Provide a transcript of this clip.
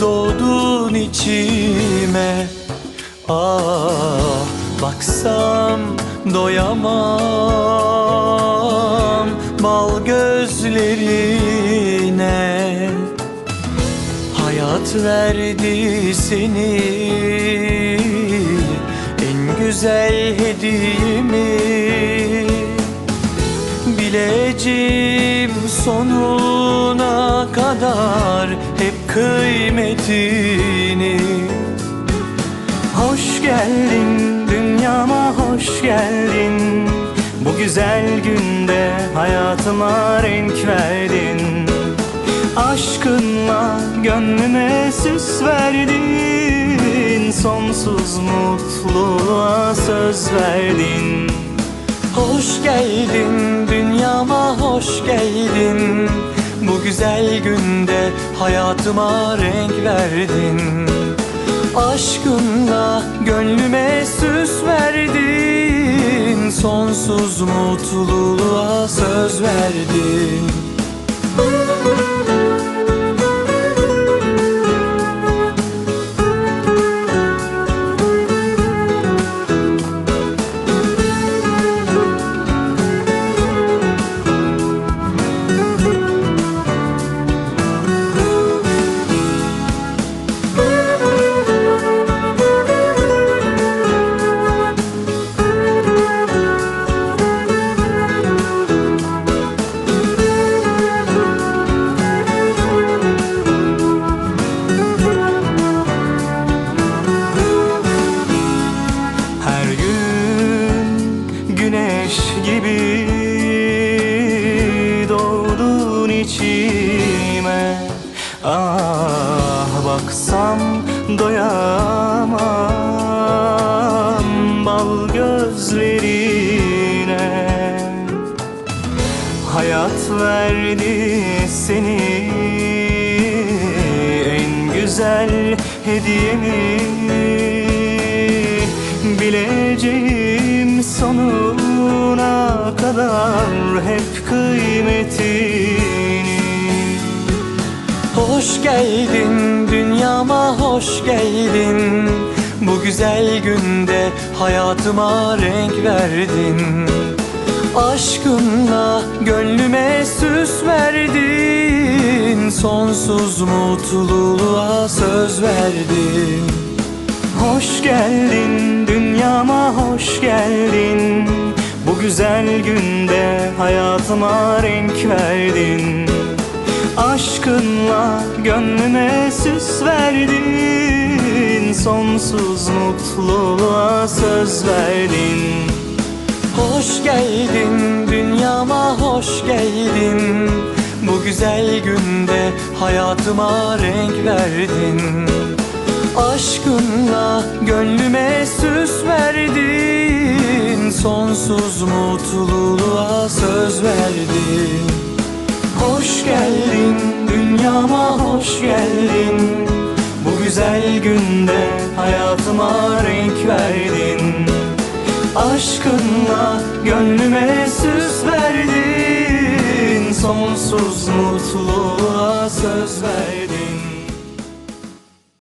Doğdun içime. Ah baksam doyamam Bal gözlerine. Hayat verdi seni En güzel hediyemi. Bileceğim sonuna kadar Hep kıymetini. Hoş geldin dünyama hoş geldin. Bu güzel günde hayatıma renk verdin. Aşkınla gönlüme süs verdin. Sonsuz mutluluğa söz verdin Hoş geldin dünyama hoş geldin. Bu güzel günde hayatıma renk verdin. Aşkınla gönlüme süs verdin. Sonsuz mutluluğa söz verdin. Her Ah baksam doyamam bal gözlerine. Hayat verdi seni en güzel hediyemi. Bileceğim sonuna kadar hep kıymetini Hoş geldin dünyama hoş geldin. Bu güzel günde hayatıma renk verdin. Aşkınla gönlüme süs verdin. Sonsuz mutluluğa söz verdin. Hoş geldin dünyama hoş geldin. Bu güzel günde hayatıma renk verdin Aşkınla gönlüme süs verdin. Sonsuz mutluluğa söz verdin. Hoş geldin dünyama hoş geldin. Bu güzel günde hayatıma renk verdin. Aşkınla gönlüme süs verdin. Sonsuz mutluluğa söz verdin Hoş geldin dünyama hoş geldin. Bu güzel günde hayatıma renk verdin. Aşkınla gönlüme süs verdin. Sonsuz mutluluğa söz verdin